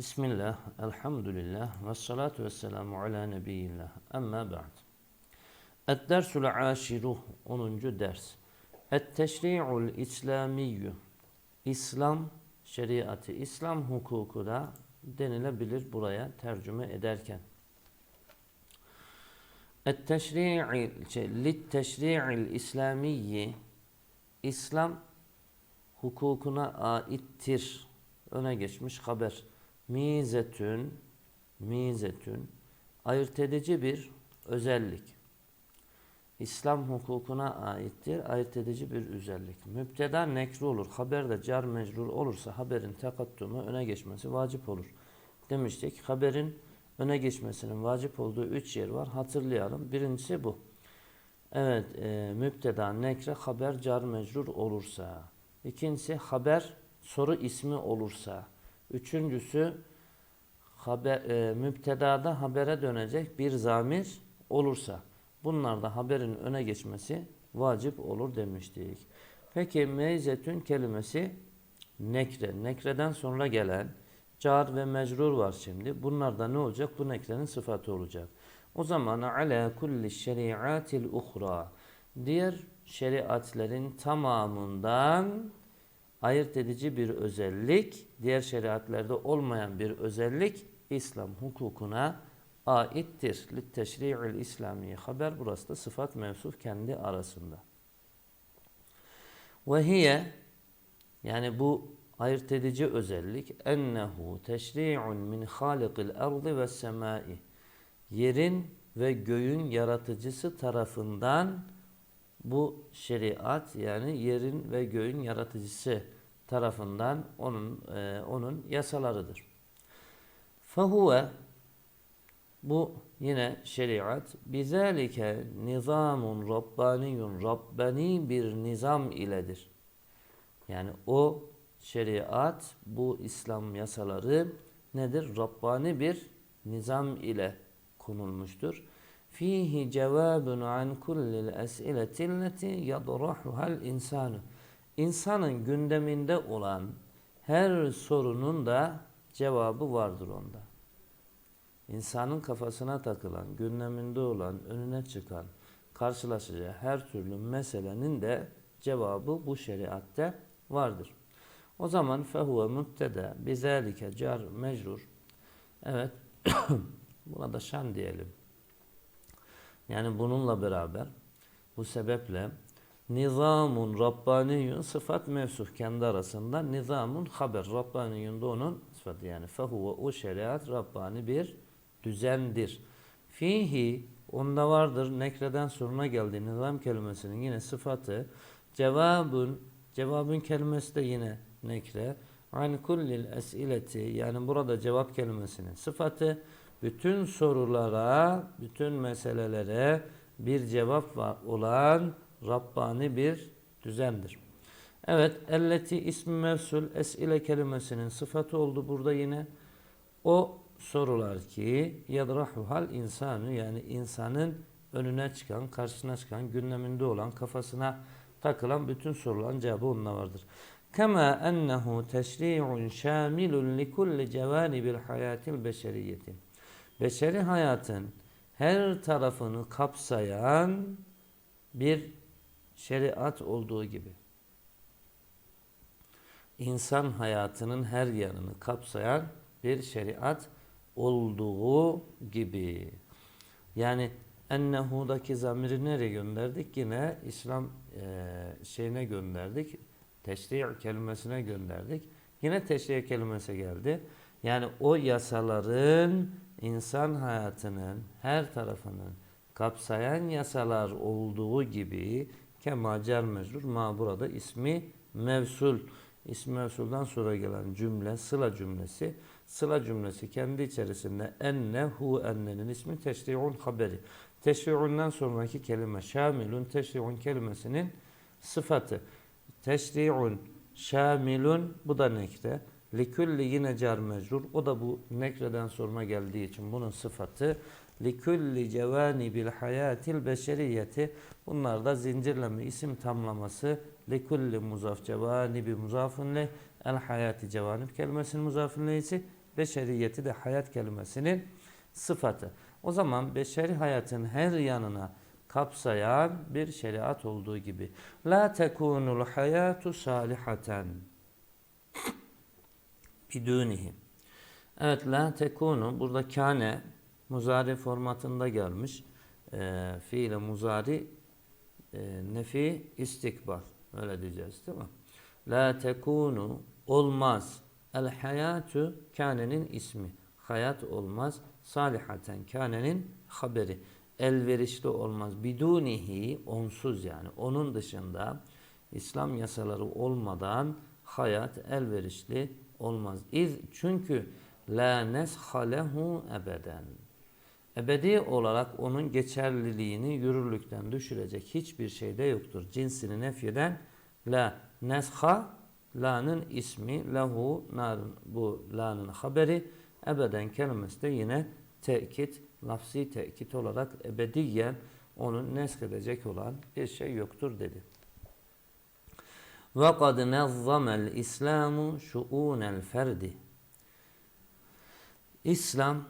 Bismillah, elhamdülillah, ve salatu ve selamu ala nebiyyillah. Amma ba'd. Et-dersul aşiruh, 10. ders. Et-teşri'ul İslamiyyü. İslam şeriatı, İslam hukuku da denilebilir buraya tercüme ederken. Et-teşri'i, şey, İslamiyyi, İslam hukukuna aittir. Öne geçmiş haber. Mizetün, mizetün, ayırt edici bir özellik. İslam hukukuna aittir, ayırt edici bir özellik. Müpteda nekru olur, haberde car mecrur olursa haberin tekattumu öne geçmesi vacip olur. Demiştik, haberin öne geçmesinin vacip olduğu üç yer var. Hatırlayalım. Birincisi bu. Evet, e, müpteda nekre haber car mecrur olursa. İkincisi haber soru ismi olursa. Üçüncüsü haber, e, müptedada habere dönecek bir zamir olursa. Bunlarda haberin öne geçmesi vacip olur demiştik. Peki meyzetün kelimesi nekre. Nekreden sonra gelen car ve mecrur var şimdi. Bunlarda ne olacak? Bu nekrenin sıfatı olacak. O zaman ala kulli şeriatil uhra. Diğer şeriatlerin tamamından ayırt edici bir özellik, diğer şeriatlerde olmayan bir özellik İslam hukukuna aittir. Litteşri'il İslami haber burası da sıfat mevsuf kendi arasında. Ve hiye yani bu ayırt edici özellik ennehu teşri'un min halikil ardı ve semai yerin ve göğün yaratıcısı tarafından bu şeriat yani yerin ve göğün yaratıcısı tarafından onun e, onun yasalarıdır. Fahuve bu yine şeriat bizalike nizamun rabbaniyun rabbani bir nizam iledir. Yani o şeriat bu İslam yasaları nedir? Rabbani bir nizam ile konulmuştur. Fihi cevabun an kullil es'ileti elleti yadrahuhal insanu. İnsanın gündeminde olan her sorunun da cevabı vardır onda. İnsanın kafasına takılan, gündeminde olan, önüne çıkan, karşılaşacağı her türlü meselenin de cevabı bu şeriatte vardır. O zaman fehuve mübteda bizalike car mecrur. Evet. Buna da şan diyelim. Yani bununla beraber bu sebeple nizamun rabbaniyun sıfat mevsuf kendi arasında nizamun haber. Rabbaniyun da onun sıfatı yani. Fehuve o şeriat rabbani bir düzendir. Fihi onda vardır. Nekreden soruna geldi. Nizam kelimesinin yine sıfatı cevabun cevabın kelimesi de yine nekre. An kullil esileti yani burada cevap kelimesinin sıfatı bütün sorulara, bütün meselelere bir cevap olan Rabbani bir düzendir. Evet, elleti ismi mevsul esile kelimesinin sıfatı oldu burada yine. O sorular ki yadrahuhal insanı yani insanın önüne çıkan, karşısına çıkan, gündeminde olan, kafasına takılan bütün soruların cevabı onunla vardır. Kema ennehu teşri'un şamilun li kulli cevanibil hayatil beşeriyeti beşeri hayatın her tarafını kapsayan bir şeriat olduğu gibi insan hayatının her yanını kapsayan bir şeriat olduğu gibi. Yani ennehu'daki zamiri nereye gönderdik? Yine İslam e, şeyine gönderdik. Teşri' kelimesine gönderdik. Yine teşri' kelimesi geldi. Yani o yasaların insan hayatının her tarafının kapsayan yasalar olduğu gibi kemacer mecrur ma burada ismi mevsul. İsmi mevsuldan sonra gelen cümle sıla cümlesi. Sıla cümlesi kendi içerisinde enne hu ennenin ismi teşri'un haberi. Teşri'undan sonraki kelime şamilun teşri'un kelimesinin sıfatı. Teşri'un şamilun bu da nekre Likülli yine car mecrur. O da bu nekreden sorma geldiği için bunun sıfatı likülli cevanibil hayatil beşeriyeti. Bunlar da zincirleme isim tamlaması likulli muzaf cevanibi muzafun le el hayati cevanib kelimesinin muzafun leysi beşeriyeti de hayat kelimesinin sıfatı. O zaman beşeri hayatın her yanına kapsayan bir şeriat olduğu gibi. La tekunul hayatu salihaten bidunihi. Evet la tekunu burada kane muzari formatında gelmiş. E, fiile muzari e, nefi istikbal. Öyle diyeceğiz değil mi? La tekunu olmaz. El hayatu kanenin ismi. Hayat olmaz. Salihaten kanenin haberi. Elverişli olmaz. Bidunihi onsuz yani. Onun dışında İslam yasaları olmadan hayat elverişli olmaz. İz çünkü la neshalehu ebeden. Ebedi olarak onun geçerliliğini yürürlükten düşürecek hiçbir şey de yoktur. Cinsini nefyeden la nesha la'nın ismi lehu narın bu la'nın haberi ebeden kelimesi de yine tekit lafzi tekit olarak ebediyen onun nesk edecek olan bir şey yoktur dedi. Kad nezzamel İslamu şuunel ferdi. İslam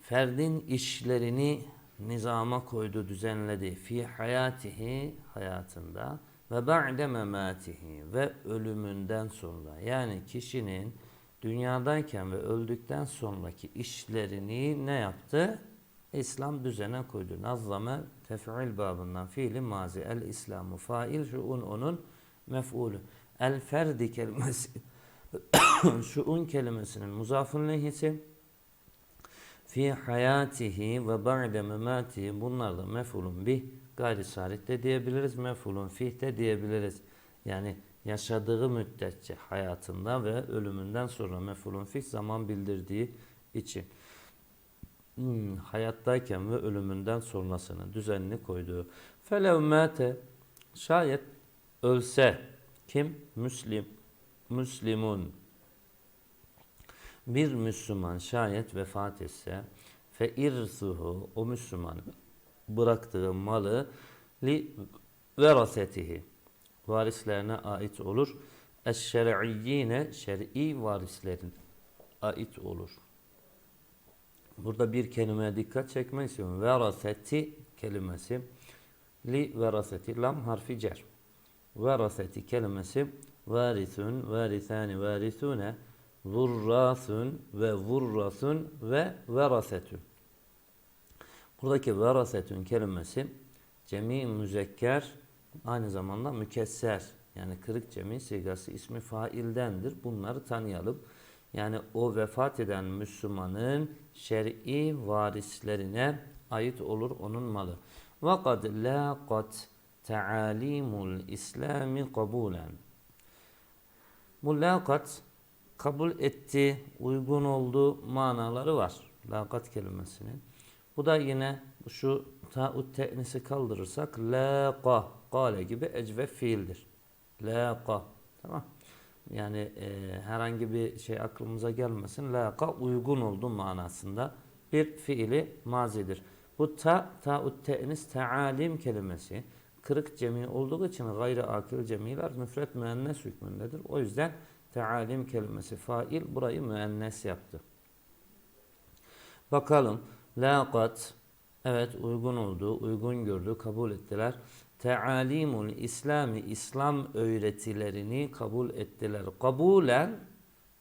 ferdin işlerini nizama koydu, düzenledi. Fi hayatihi hayatında ve ba'de mematihi ve ölümünden sonra. Yani kişinin dünyadayken ve öldükten sonraki işlerini ne yaptı? İslam düzene koydu. Nazzame tef'il babından fiili mazi. El İslamu fail şuun onun mef'ulü. El ferdi kelimesi şuun kelimesinin muzafun lehisi fi hayatihi ve ba'de mematihi bunlar da mef'ulun bih gayri sarih de diyebiliriz. Mef'ulun fih de diyebiliriz. Yani yaşadığı müddetçe hayatında ve ölümünden sonra mef'ulun fih zaman bildirdiği için hmm, hayattayken ve ölümünden sonrasını düzenli koyduğu felev mate şayet ölse kim? Müslim Müslimun bir Müslüman şayet vefat etse fe irsuhu o Müslüman bıraktığı malı li verasetihi varislerine ait olur. Eşşer'iyyine şer'i varislerin ait olur. Burada bir kelimeye dikkat çekmek istiyorum. Veraseti kelimesi li veraseti lam harfi cer. Veraseti kelimesi varisun, varisani, varisune, vurrasun ve vurrasun ve verasetü. Buradaki verasetün kelimesi cemi müzekker aynı zamanda mükesser yani kırık cemi sigası ismi faildendir. Bunları tanıyalım. Yani o vefat eden Müslümanın şer'i varislerine ait olur onun malı. Ve kad laqat ta'alimul İslami kabulen. Bu kabul etti, uygun olduğu manaları var. Laqat kelimesinin. Bu da yine şu ta'ut te'nisi kaldırırsak laqa, qale gibi ecve fiildir. Laqa. Tamam. Yani e, herhangi bir şey aklımıza gelmesin. Laqa uygun olduğu manasında bir fiili mazidir. Bu ta, ta'ut te'nis ta'alim kelimesi kırık cemi olduğu için gayri akil cemiler müfret müennes hükmündedir. O yüzden tealim kelimesi fail burayı müennes yaptı. Bakalım. Laqat evet uygun oldu, uygun gördü, kabul ettiler. Tealimul İslami İslam öğretilerini kabul ettiler. Kabulen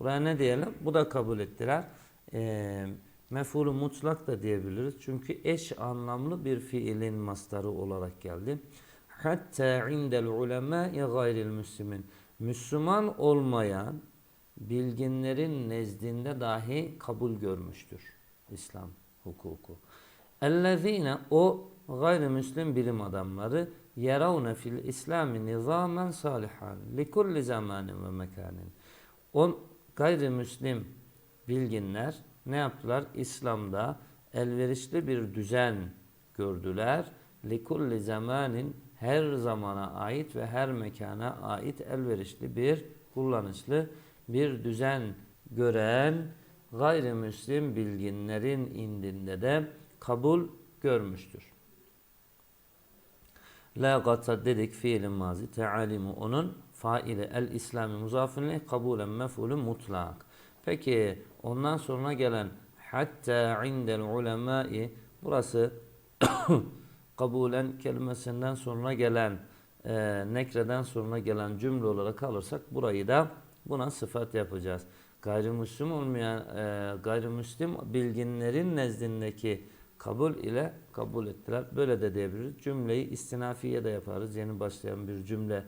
buraya ne diyelim? Bu da kabul ettiler. E, mef'ulü mutlak da diyebiliriz. Çünkü eş anlamlı bir fiilin mastarı olarak geldi. Hatta indel ulemâ'i gayril müslimin. Müslüman olmayan bilginlerin nezdinde dahi kabul görmüştür İslam hukuku. Ellezine o gayrimüslim bilim adamları yeravne fil İslami nizamen salihan li kulli zamanin ve mekanin. O gayrimüslim bilginler ne yaptılar? İslam'da elverişli bir düzen gördüler. Li kulli zamanin her zamana ait ve her mekana ait elverişli bir kullanışlı bir düzen gören gayrimüslim bilginlerin indinde de kabul görmüştür. La gata dedik fiilin mazi tealimu onun faili el İslami muzafirli kabulen mef'ulü mutlak. Peki ondan sonra gelen hatta indel ulemai burası kabulen kelimesinden sonra gelen e, nekreden sonra gelen cümle olarak alırsak burayı da buna sıfat yapacağız. Gayrimüslim olmayan e, gayrimüslim bilginlerin nezdindeki kabul ile kabul ettiler. Böyle de diyebiliriz. Cümleyi istinafiye de yaparız. Yeni başlayan bir cümle.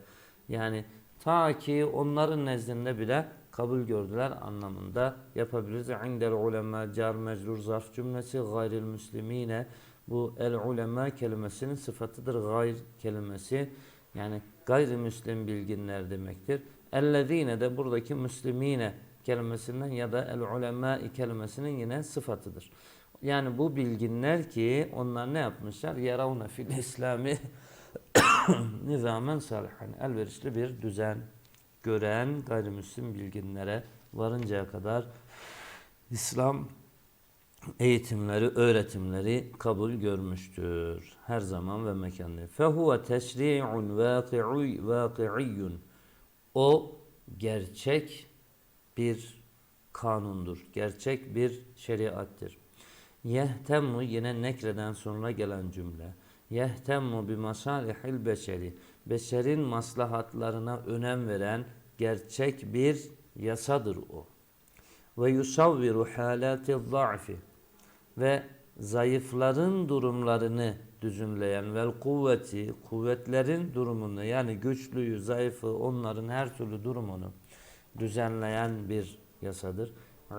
Yani ta ki onların nezdinde bile kabul gördüler anlamında yapabiliriz. İndel ulema car mecrur zarf cümlesi gayril müslimine bu el ulema kelimesinin sıfatıdır. Gayr kelimesi yani gayrimüslim bilginler demektir. Ellezine de buradaki müslimine kelimesinden ya da el ulema kelimesinin yine sıfatıdır. Yani bu bilginler ki onlar ne yapmışlar? Yaravne fil İslami nizamen salihan. Elverişli bir düzen gören gayrimüslim bilginlere varıncaya kadar İslam eğitimleri, öğretimleri kabul görmüştür. Her zaman ve mekanda. Fehuve teşri'un vaki'uy vaki'iyyun. O gerçek bir kanundur. Gerçek bir şeriattır. Yehtemmu yine nekreden sonra gelen cümle. Yehtemmu bi masalihil beşeri. Beşerin maslahatlarına önem veren gerçek bir yasadır o. Ve yusavviru halati za'fi ve zayıfların durumlarını düzümleyen vel kuvveti kuvvetlerin durumunu yani güçlüyü, zayıfı onların her türlü durumunu düzenleyen bir yasadır.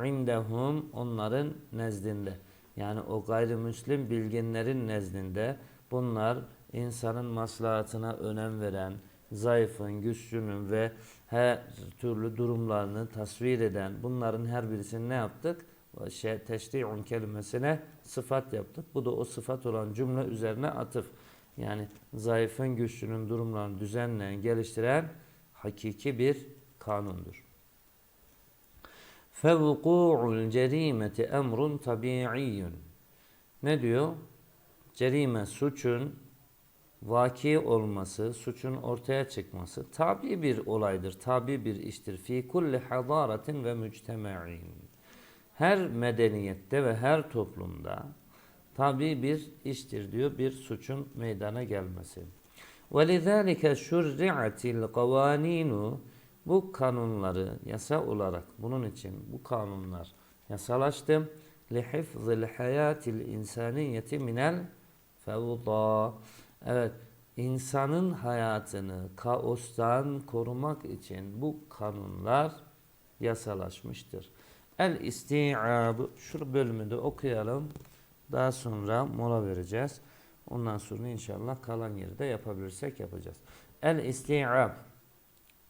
İndehum onların nezdinde. Yani o gayrimüslim bilginlerin nezdinde bunlar insanın maslahatına önem veren, zayıfın, güçlünün ve her türlü durumlarını tasvir eden bunların her birisini ne yaptık? Şey, teşri'un kelimesine sıfat yaptık. Bu da o sıfat olan cümle üzerine atıf. Yani zayıfın, güçlünün durumlarını düzenleyen, geliştiren hakiki bir kanundur. Fevku'ul cerimeti emrun tabi'iyyun. Ne diyor? Cerime suçun vaki olması, suçun ortaya çıkması tabi bir olaydır, tabi bir iştir. Fi kulli hadaratin ve müctema'in Her medeniyette ve her toplumda tabi bir iştir diyor bir suçun meydana gelmesi. وَلِذَٰلِكَ شُرِّعَتِ الْقَوَانِينُ Bu kanunları yasa olarak bunun için bu kanunlar yasalaştı. لِحِفْظِ الْحَيَاتِ الْاِنْسَانِيَّةِ مِنَ الْفَوْضَى Evet, insanın hayatını kaostan korumak için bu kanunlar yasalaşmıştır. El isti'ab şu bölümü de okuyalım. Daha sonra mola vereceğiz. Ondan sonra inşallah kalan yeri de yapabilirsek yapacağız. El isti'ab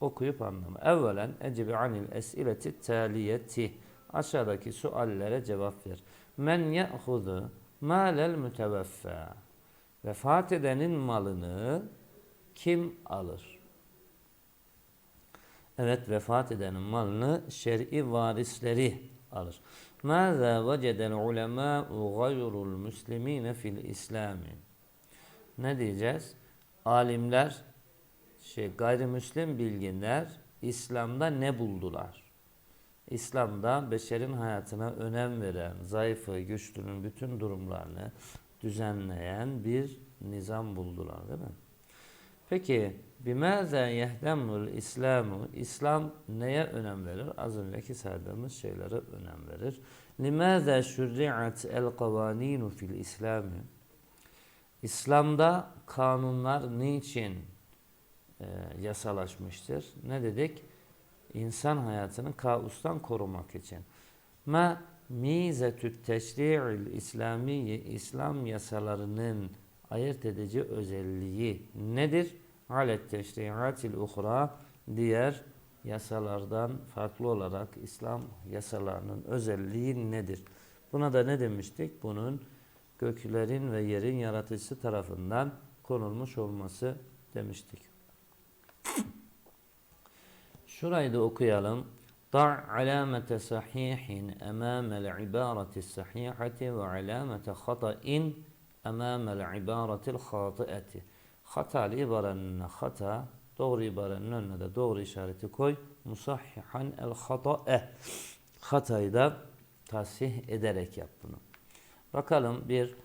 okuyup anlamı. Evvelen ecibi anil esileti taliyeti aşağıdaki suallere cevap ver. Men ye'hudu malel müteveffa vefat edenin malını kim alır? Evet vefat edenin malını şer'i varisleri alır. Mâzâ vecedel ulemâ'u gayrul müslimîne fil İslâmi. Ne diyeceğiz? Alimler, şey gayrimüslim bilginler İslam'da ne buldular? İslam'da beşerin hayatına önem veren, zayıfı, güçlünün bütün durumlarını düzenleyen bir nizam buldular değil mi? Peki bimâzâ yehdemmul İslamu İslam neye önem verir? Az önceki saydığımız şeylere önem verir. Limâzâ şurri'at el kavanînu fil İslami İslam'da kanunlar niçin e, yasalaşmıştır? Ne dedik? İnsan hayatını kaostan korumak için. Ma mizetü teşri'il İslamiye İslam yasalarının ayırt edici özelliği nedir? alet teşriatil uhra diğer yasalardan farklı olarak İslam yasalarının özelliği nedir? Buna da ne demiştik? Bunun göklerin ve yerin yaratıcısı tarafından konulmuş olması demiştik. Şurayı da okuyalım. Dar alamete sahihin emamel ibareti sahihati ve alamete hata'in emamel ibaretil hati'ati. Hatalı ibarenin hata, doğru ibarenin önüne de doğru işareti koy. Musahhihan el hata'e. hatayı da tasih ederek yap bunu. Bakalım bir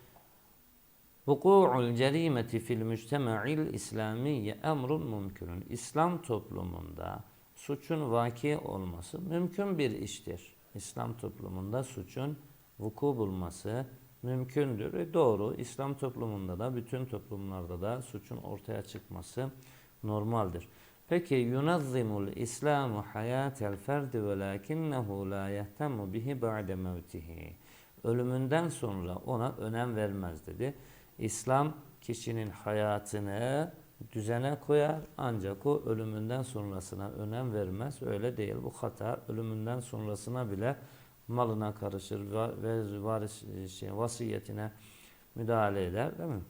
Vuku'ul cerimeti fil müctema'il İslamiyye emrun mümkünün. İslam toplumunda suçun vaki olması mümkün bir iştir. İslam toplumunda suçun vuku bulması mümkündür. E doğru. İslam toplumunda da bütün toplumlarda da suçun ortaya çıkması normaldir. Peki yunazzimul İslamu hayatel ferdi velakinnehu la yehtemu bihi ba'de mevtihi. Ölümünden sonra ona önem vermez dedi. İslam kişinin hayatını düzene koyar ancak o ölümünden sonrasına önem vermez. Öyle değil bu hata. Ölümünden sonrasına bile malına karışır ve varis şey, vasiyetine müdahale eder değil mi?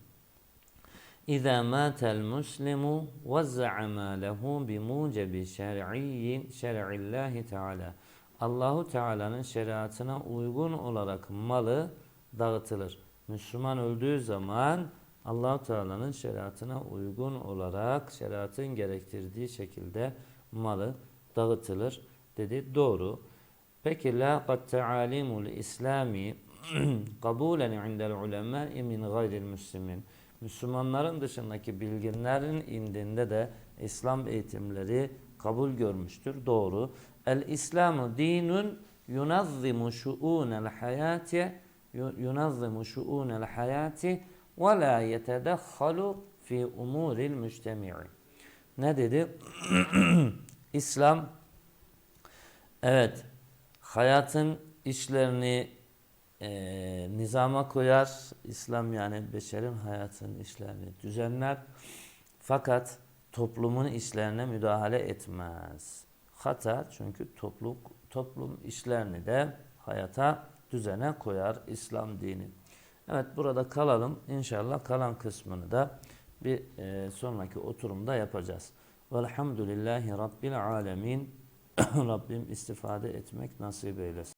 İza matel muslimu vazza'a malehu bi mucebi şer'iyyin şer'illahi teala. Allahu Teala'nın şeriatına uygun olarak malı dağıtılır. Müslüman öldüğü zaman Allahu Teala'nın şeriatına uygun olarak şeriatın gerektirdiği şekilde malı dağıtılır dedi. Doğru. Peki la qad ta'alimul İslami kabulen indel ulemâ'i min gayril müslimin. Müslümanların dışındaki bilginlerin indinde de İslam eğitimleri kabul görmüştür. Doğru. El İslamu dinun yunazzimu şu'unel hayati yunazzimu şu'unel hayati ve la yetedekhalu fi umuril müctemi'i. Ne dedi? İslam evet hayatın işlerini e, nizama koyar. İslam yani beşerin hayatının işlerini düzenler. Fakat toplumun işlerine müdahale etmez. Hata çünkü toplum, toplum işlerini de hayata düzene koyar İslam dini. Evet burada kalalım. İnşallah kalan kısmını da bir e, sonraki oturumda yapacağız. Velhamdülillahi Rabbil alemin. Rabbim istifade etmek nasip eylesin.